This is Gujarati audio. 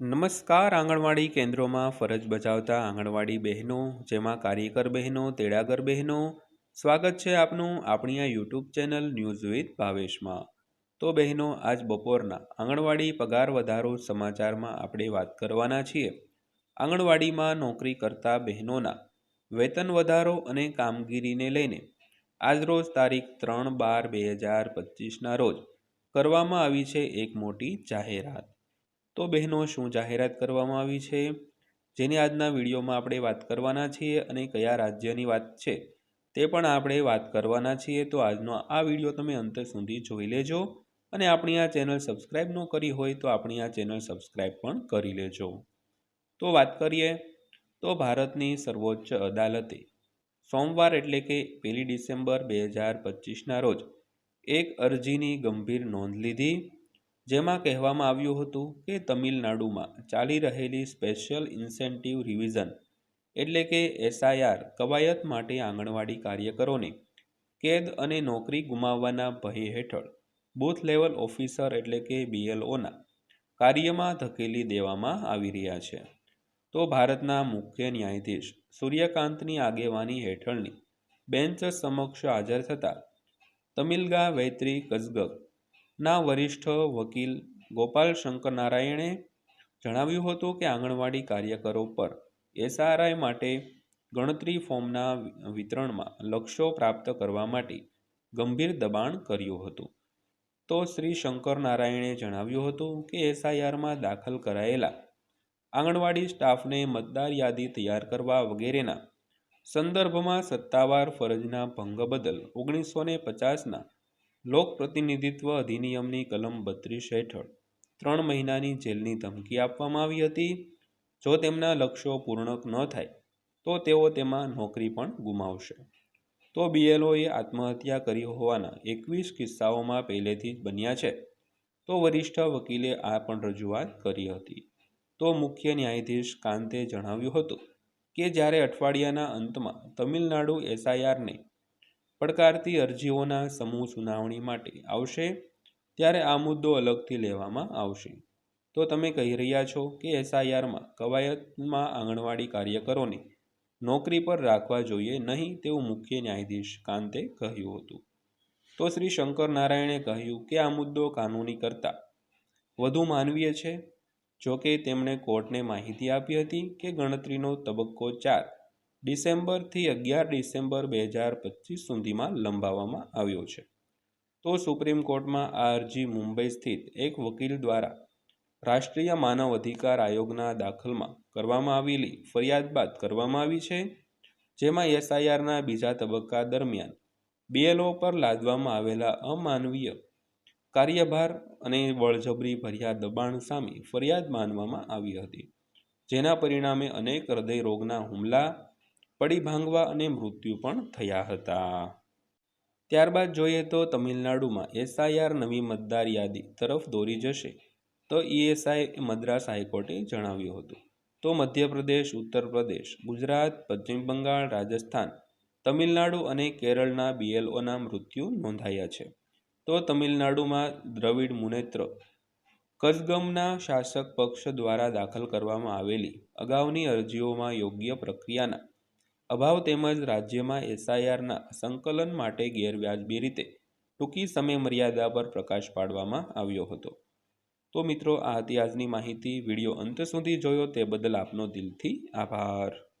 નમસ્કાર, આંગણવાડી કેન્દ્રોમાં ફરજ બજાવતા આંગણવાડી બહેનો, જેમાં કાર્યકર બહેનો, તેડાગર બહેનો, સ્વાગત છે આપનું આપણી આ યુટ્યુબ ચેનલ ન્યૂઝ વિથ ભાવેશમાં. તો બહેનો, આજ બપોરના આંગણવાડી પગાર વધારો સમાચારમાં આપણે વાત કરવાના છીએ. આંગણવાડીમાં નોકરી કરતા બહેનોના વેતન વધારો અને કામગીરીને લઈને આજરોજ તારીખ ત્રણ બાર બે હજાર પચીસના રોજ કરવામાં આવી છે એક મોટી જાહેરાત. તો બહેનો, શું જાહેરાત કરવામાં આવી છે? જેની આજના વિડીયોમાં આપણે વાત કરવાના છીએ અને કયા રાજ્યની વાત છે તે પણ આપણે વાત કરવાના છીએ. તો આજનો આ વીડિયો તમે અંત સુધી જોઈ લેજો અને આપણી આ ચેનલ સબસ્ક્રાઈબ ન કરી હોય તો આપણી આ ચેનલ સબસ્ક્રાઈબ પણ કરી લેજો. તો વાત કરીએ તો ભારતની સર્વોચ્ચ અદાલતે સોમવાર એટલે કે પહેલી ડિસેમ્બર બે હજાર પચીસના રોજ એક અરજીની ગંભીર નોંધ લીધી. જેમાં કહેવામાં આવ્યું હતું કે તમિલનાડુમાં ચાલી રહેલી સ્પેશિયલ ઇન્સેન્ટિવ રિવિઝન એટલે કે એસઆઈઆર કવાયત માટે આંગણવાડી કાર્યકરોને કેદ અને નોકરી ગુમાવવાના ભય હેઠળ બૂથ લેવલ ઓફિસર એટલે કે બીએલઓના કાર્યમાં ધકેલી દેવામાં આવી રહ્યા છે. તો ભારતના મુખ્ય ન્યાયાધીશ સૂર્યકાંતની આગેવાની હેઠળની બેન્ચ સમક્ષ હાજર થતાં તમિલગા વૈત્રી કઝગક ના વરિષ્ઠ વકીલ ગોપાલ શંકર નારાયણે જણાવ્યું હતું કે આંગણવાડી કાર્યકરો પર એસઆરઆઈ માટે ગણતરી ફોર્મના વિતરણમાં લક્ષ્યો પ્રાપ્ત કરવા માટે ગંભીર દબાણ કર્યું હતું. તો શ્રી શંકર નારાયણે જણાવ્યું હતું કે એસઆઈઆરમાં દાખલ કરાયેલા આંગણવાડી સ્ટાફને મતદાર યાદી તૈયાર કરવા વગેરેના સંદર્ભમાં સત્તાવાર ફરજના ભંગ બદલ ઓગણીસો ને પચાસના લોક પ્રતિનિધિત્વ અધિનિયમની કલમ બત્રીસ હેઠળ ત્રણ મહિનાની જેલની ધમકી આપવામાં આવી હતી. જો તેમના લક્ષ્યો પૂર્ણ ન થાય, તો તેઓ તેમાં નોકરી પણ ગુમાવશે. તો બીએલઓએ આત્મહત્યા કરી હોવાના એકવીસ કિસ્સાઓમાં પહેલેથી જ બન્યા છે. તો વરિષ્ઠ વકીલે આ પણ રજૂઆત કરી હતી. તો મુખ્ય ન્યાયાધીશ કાંતે જણાવ્યું હતું કે જ્યારે અઠવાડિયાના અંતમાં તમિલનાડુ એસઆઈઆરને પડકારતી અરજીઓના સમૂહ સુનાવણી માટે આવશે, ત્યારે આ મુદ્દો અલગથી લેવામાં આવશે. તો તમે કહી રહ્યા છો કે એસઆઈઆરમાં કવાયતમાં આંગણવાડી કાર્યકરોને નોકરી પર રાખવા જોઈએ નહીં તેવું મુખ્ય ન્યાયાધીશ કાંતે કહ્યું હતું. તો શ્રી શંકર નારાયણે કહ્યું કે આ મુદ્દો કાનૂની કરતાં વધુ માનવીય છે જોકે તેમણે કોર્ટને માહિતી આપી હતી કે ગણતરીનો તબક્કો ચાર ડિસેમ્બરથી અગિયાર ડિસેમ્બર બે હજાર પચીસ સુધીમાં લંબાવવામાં આવ્યો છે. તો સુપ્રીમ કોર્ટમાં આ અરજી મુંબઈ સ્થિત એક વકીલ દ્વારા રાષ્ટ્રીય માનવ અધિકાર આયોગના દાખલમાં કરવામાં આવેલી ફરિયાદ બાદ કરવામાં આવી છે, જેમાં એસઆઈઆરના બીજા તબક્કા દરમિયાન બીએલઓ પર લાદવામાં આવેલા અમાનવીય કાર્યભાર અને બળજબરી ભર્યા દબાણ સામે ફરિયાદ માનવામાં આવી હતી, જેના પરિણામે અનેક હૃદય રોગના હુમલા પડી ભાંગવા અને મૃત્યુ પણ થયા હતા. ત્યારબાદ જોઈએ તો તમિલનાડુમાં એસઆઈઆર નવી મતદાર યાદી તરફ દોરી જશે, તો ઈએસઆઈ મદ્રાસ હાઈકોર્ટે જણાવ્યું હતું. તો મધ્યપ્રદેશ ઉત્તર પ્રદેશ ગુજરાત, પશ્ચિમ બંગાળ, રાજસ્થાન, તમિલનાડુ અને કેરળના બીએલઓના મૃત્યુ નોંધાયા છે. તો તમિલનાડુમાં દ્રવિડ મુનેત્ર કઝગમના શાસક પક્ષ દ્વારા દાખલ કરવામાં આવેલી અગાઉની અરજીઓમાં યોગ્ય પ્રક્રિયાના અભાવ તેમજ રાજ્યમાં એસઆઈઆરના સંકલન માટે ગેરવ્યાજબી રીતે ટૂંકી સમય મર્યાદા પર પ્રકાશ પાડવામાં આવ્યો હતો. તો મિત્રો, આ હતી આજની માહિતી. વીડિયો અંત સુધી જોયો તે બદલ આપનો દિલથી આભાર.